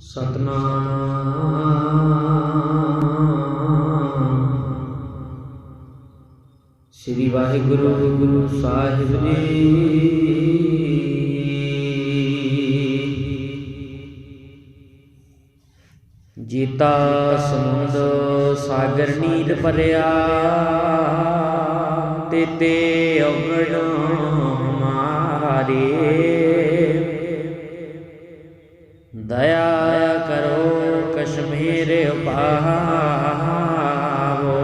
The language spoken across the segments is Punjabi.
ਸਤਨਾਮ। ਸ੍ਰੀ ਵਾਹਿਗੁਰੂ ਗੁਰੂ ਸਾਹਿਬ ਜੀ। ਜੀਤਾ ਸਮੁੰਦ ਸਾਗਰ ਨੀਰ ਭਰਿਆ ਤੇ ਔਗਣ ਮਾਰੇ ਦਇਆ ਕਰੋ ਕਸ਼ਮੀਰ ਉਪਾਵੋ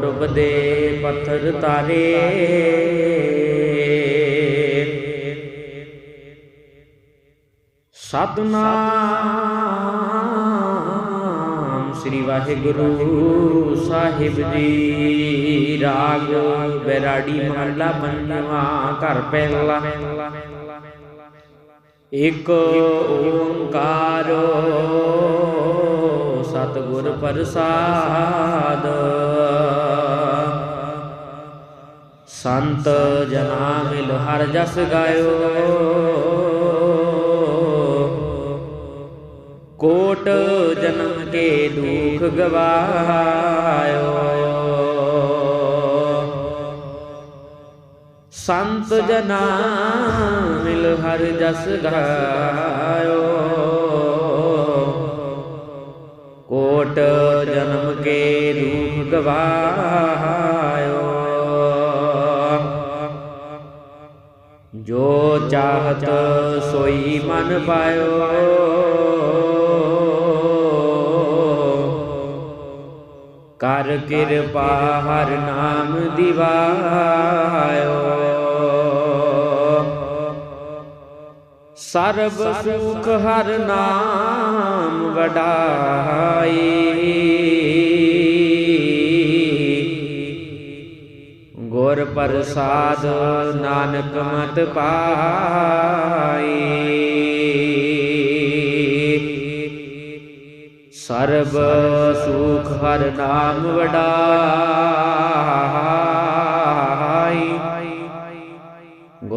ਡੁੱਬਦੇ ਪੱਥਰ ਤਾਰੇ। ਸਤਨਾਮ ਸ੍ਰੀ ਵਾਹਿਗੁਰੂ ਸਾਹਿਬ ਜੀ। ਰਾਗ ਬੈਰਾੜੀ ਮਹੱਲਾ ਪੰਜਵਾ ਘਰ ਪਹਿਲਾ। ਇਕ ਓੰਕਾਰ ਸਤਿਗੁਰ ਪ੍ਰਸਾਦ। ਸੰਤ ਜਨਾ ਮਿਲ ਹਰ ਜਸ ਗਾਇਓ। ਕੋਟ ਜਨਮ ਕੇ ਦੁਖ ਗਵਾਇਓ। ਸੰਤ ਜਨਾ ਮਿਲ ਹਰ ਜਸ ਗਾਇਓ। ਕੋਟ ਜਨਮ ਕੇ ਦੁਖ ਗਵਾਇਓ। ਜੋ ਚਾਹਤ ਸੋਈ ਮਨ ਪਾਇਓ। ਕਰ ਕਿਰਪਾ ਹਰ ਨਾਮ ਦਿਵਾਇਓ। ਸਰਬ ਸੁਖ ਹਰ ਨਾਮ ਵਡਾਈ। ਗੁਰ ਪ੍ਰਸਾਦ ਨਾਨਕ ਮਤ ਪਾਈ। ਸਰਬ ਸੁਖ ਹਰ ਨਾਮ ਵਡਾਈ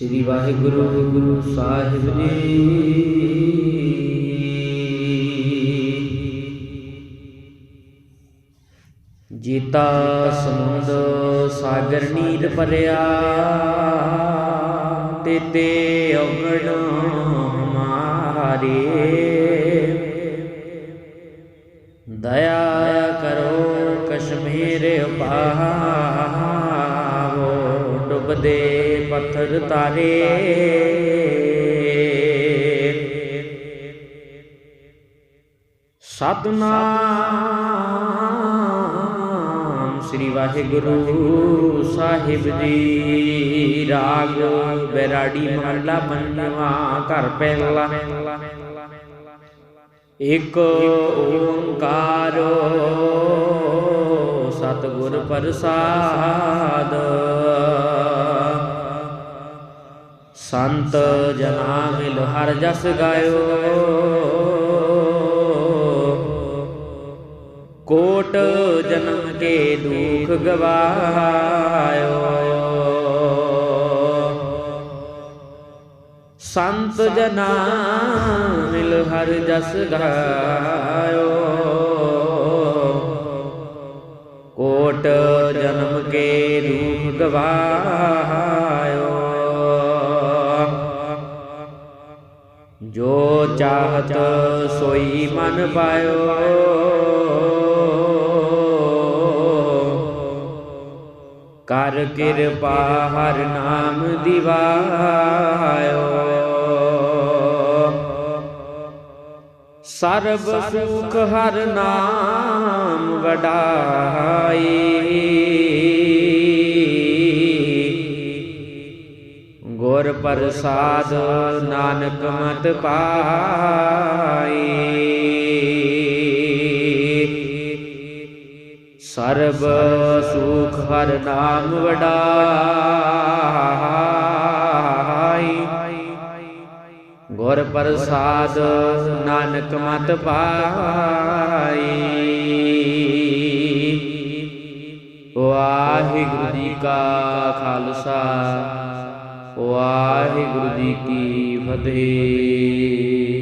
ਸ੍ਰੀ ਵਾਹਿਗੁਰੂ, ਗੁਰੂ ਸਾਹਿਬ ਜੀ। ਜੀਤਾ ਸਮੁੰਦ ਸਾਗਰ ਨੀਰ ਭਰਿਆ, ਤੇ ਔਗਣ ਮਾਰੇ। ਦਇਆ ਕਰੋ ਕਸ਼ਮੀਰ ਉਪਾਵੋ ਡੁੱਬਦੇ ਪੱਥਰ ਤਾਰੇ। ਸਤਨਾਮ ਸ੍ਰੀ ਵਾਹਿਗੁਰੂ ਸਾਹਿਬ ਜੀ। ਰਾਗ ਬੈਰਾੜੀ ਮਹੱਲਾ ਪੰਜਵਾ ਘਰ ਪਹਿਲਾ। ਇਕ ਓੰਕਾਰ ਸਤਿਗੁਰ ਪ੍ਰਸਾਦ। ਸੰਤ ਜਨਾ ਮਿਲ ਹਰ ਜਸ ਗਾਇਓ। ਕੋਟ ਜਨਮ ਕੇ ਦੁਖ ਗਵਾਇਓ। ਸੰਤ ਜਨਾ ਮਿਲ ਹਰ ਜਸ ਗਾਇਓ। ਕੋਟ ਜਨਮ ਕੇ ਦੁਖ ਗਵਾਇਓ। ਚਾਹਤ ਸੋਈ ਮਨ ਪਾਇਓ। ਕਰ ਕਿਰਪਾ ਹਰ ਨਾਮ ਦਿਵਾਇਓ। ਸਰਬ ਸੁਖ ਹਰ ਨਾਮ ਵਡਾਈ। ਪ੍ਰਸਾਦ ਨਾਨਕ ਮਤ ਪਾਈ। ਸਰਬ ਸੁਖ ਹਰ ਨਾਮ ਵਡਾਈ। ਗੁਰ ਪ੍ਰਸਾਦ ਨਾਨਕ ਮਤ ਪਾਈ। ਵਾਹਿਗੁਰੂ ਜੀ ਕਾ ਖਾਲਸਾ। ਵਾਹਿਗੁਰੂ ਜੀ ਕੀ ਫਤਿਹ।